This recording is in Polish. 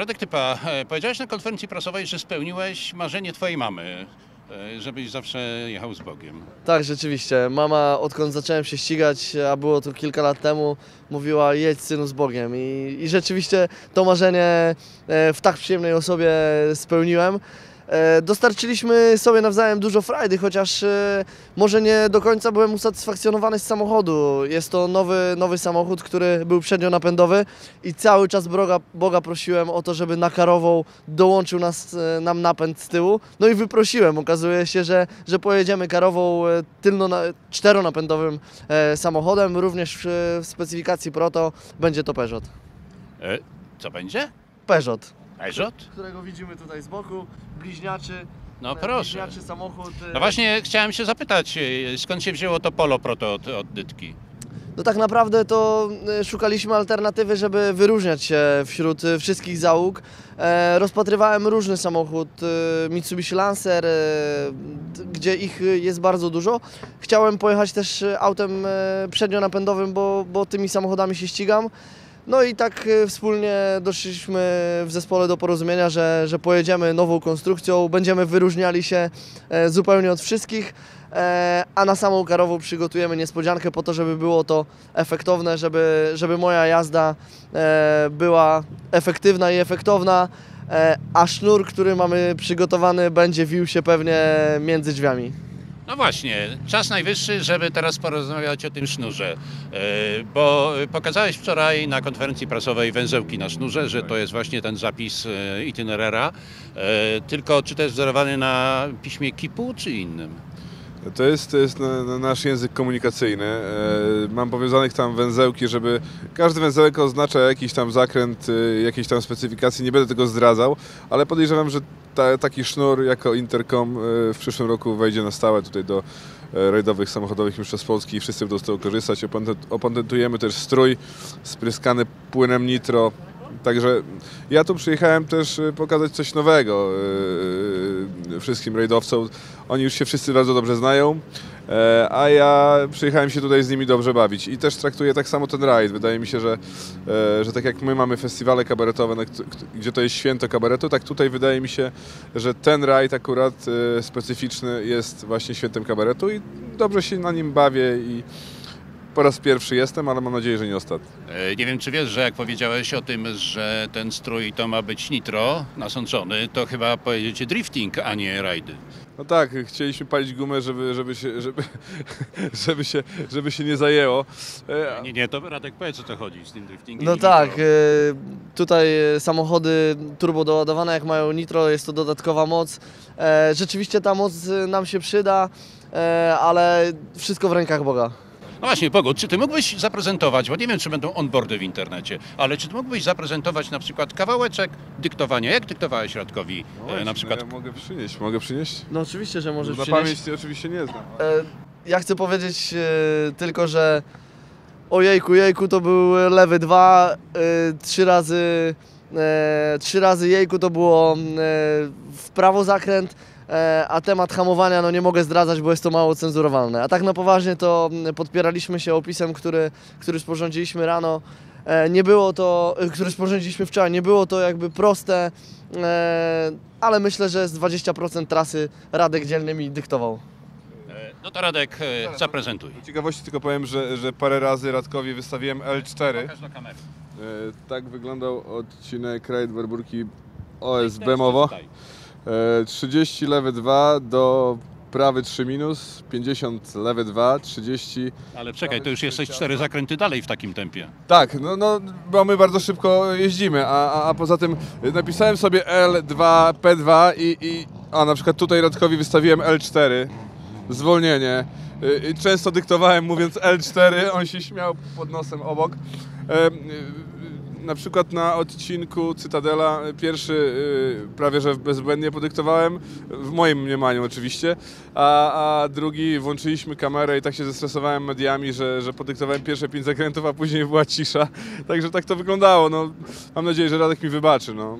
Radek Typa, e, powiedziałeś na konferencji prasowej, że spełniłeś marzenie twojej mamy, e, żebyś zawsze jechał z Bogiem. Tak, rzeczywiście. Mama, odkąd zacząłem się ścigać, a było to kilka lat temu, mówiła jedź synu z Bogiem. I, i rzeczywiście to marzenie e, w tak przyjemnej osobie spełniłem. E, Dostarczyliśmy sobie nawzajem dużo frajdy, chociaż e, może nie do końca byłem usatysfakcjonowany z samochodu. Jest to nowy, nowy samochód, który był przednionapędowy i cały czas Boga, Boga prosiłem o to, żeby na karową dołączył nas, e, nam napęd z tyłu. No i wyprosiłem. Okazuje się, że, że pojedziemy karową tylno na, czteronapędowym samochodem. Również w, w specyfikacji Proto będzie to Peugeot. E, co będzie? Peugeot. Peugeot? Którego widzimy tutaj z boku, bliźniaczy. No e, proszę. Bliźniaczy samochód. e, No właśnie chciałem się zapytać, e, skąd się wzięło to Polo Proto od, od Dytki? No tak naprawdę to szukaliśmy alternatywy, żeby wyróżniać się wśród wszystkich załóg. E, rozpatrywałem różny samochód, Mitsubishi Lancer, e, gdzie ich jest bardzo dużo. Chciałem pojechać też autem przednionapędowym, bo, bo tymi samochodami się ścigam. No i tak e, wspólnie doszliśmy w zespole do porozumienia, że, że pojedziemy nową konstrukcją, będziemy wyróżniali się e, zupełnie od wszystkich, e, a na samą karową przygotujemy niespodziankę po to, żeby było to efektowne, żeby, żeby moja jazda była efektywna i efektowna, a sznur, który mamy przygotowany będzie wił się pewnie między drzwiami. No właśnie, czas najwyższy, żeby teraz porozmawiać o tym sznurze, E, bo pokazałeś wczoraj na konferencji prasowej węzełki na sznurze, że to jest właśnie ten zapis e, itinerera, E, tylko czy to jest wzorowany na piśmie KIP-u czy innym? To jest, to jest na, na nasz język komunikacyjny. E, mam powiązanych tam węzełki, żeby każdy węzełek oznacza jakiś tam zakręt, e, jakiejś tam specyfikacji. Nie będę tego zdradzał, ale podejrzewam, że ta, taki sznur jako interkom e, w przyszłym roku wejdzie na stałe tutaj do rajdowych samochodowych mistrzostw Polski i wszyscy będą z tego korzystać. Opatent- Opatentujemy też strój spryskany płynem nitro. Także ja tu przyjechałem też e, pokazać coś nowego e, e, wszystkim rajdowcom. Oni już się wszyscy bardzo dobrze znają, e, a ja przyjechałem się tutaj z nimi dobrze bawić. I też traktuję tak samo ten rajd. Wydaje mi się, że, e, że tak jak my mamy festiwale kabaretowe, gdzie to jest święto kabaretu, tak tutaj wydaje mi się, że ten rajd akurat e, specyficzny jest właśnie świętem kabaretu i dobrze się na nim bawię i po raz pierwszy jestem, ale mam nadzieję, że nie ostatni. E, Nie wiem, czy wiesz, że jak powiedziałeś o tym, że ten strój to ma być nitro nasączony, to chyba pojedziecie drifting, a nie rajdy. No tak, chcieliśmy palić gumę, żeby, żeby, się, żeby, żeby, się, żeby się nie zajęło. E, Nie, nie, to Radek powiedz o co chodzi z tym driftingiem. No tak, nitro. e, tutaj samochody turbo doładowane jak mają nitro, jest to dodatkowa moc. Rzeczywiście ta moc nam się przyda, ale wszystko w rękach Boga. No właśnie, Bogu, czy ty mógłbyś zaprezentować, bo nie wiem, czy będą onboardy w internecie, ale czy ty mógłbyś zaprezentować na przykład kawałeczek dyktowania? Jak dyktowałeś Radkowi e, na przykład? Ja mogę przynieść, mogę przynieść? No oczywiście, że możesz Na przynieść. pamięć to oczywiście nie znam. E, Ja chcę powiedzieć e, tylko, że ojejku, jejku, to był lewy dwa, e, trzy razy, e, trzy razy jejku to było e, w prawo zakręt, a temat hamowania no nie mogę zdradzać, bo jest to mało cenzurowalne. A tak na poważnie to podpieraliśmy się opisem, który, który sporządziliśmy rano. E, Nie było to, e, który sporządziliśmy wczoraj, nie było to jakby proste, e, ale myślę, że z 20% trasy Radek dzielny mi dyktował. E, No to Radek, e, zaprezentuj. Z ciekawości tylko powiem, że, że parę razy Radkowi wystawiłem L4. Pokaż do kamery. E, tak wyglądał odcinek Raid Barburki OSB mowo. E, 30 lewy 2 do prawy 3 minus, 50 lewy 2, 30 Ale czekaj, to już jesteś cztery zakręty dalej w takim tempie. Tak, no, no bo my bardzo szybko jeździmy, a, a, a poza tym napisałem sobie L2, P2 i, i a na przykład tutaj Radkowi wystawiłem L4, zwolnienie. Y, Często dyktowałem mówiąc L4, on się śmiał pod nosem obok. Y, Na przykład na odcinku Cytadela pierwszy y, prawie że bezbłędnie podyktowałem, w moim mniemaniu oczywiście, a, a drugi włączyliśmy kamerę i tak się zestresowałem mediami, że, że podyktowałem pierwsze pięć zakrętów, a później była cisza. Także tak to wyglądało. No, mam nadzieję, że Radek mi wybaczy. No.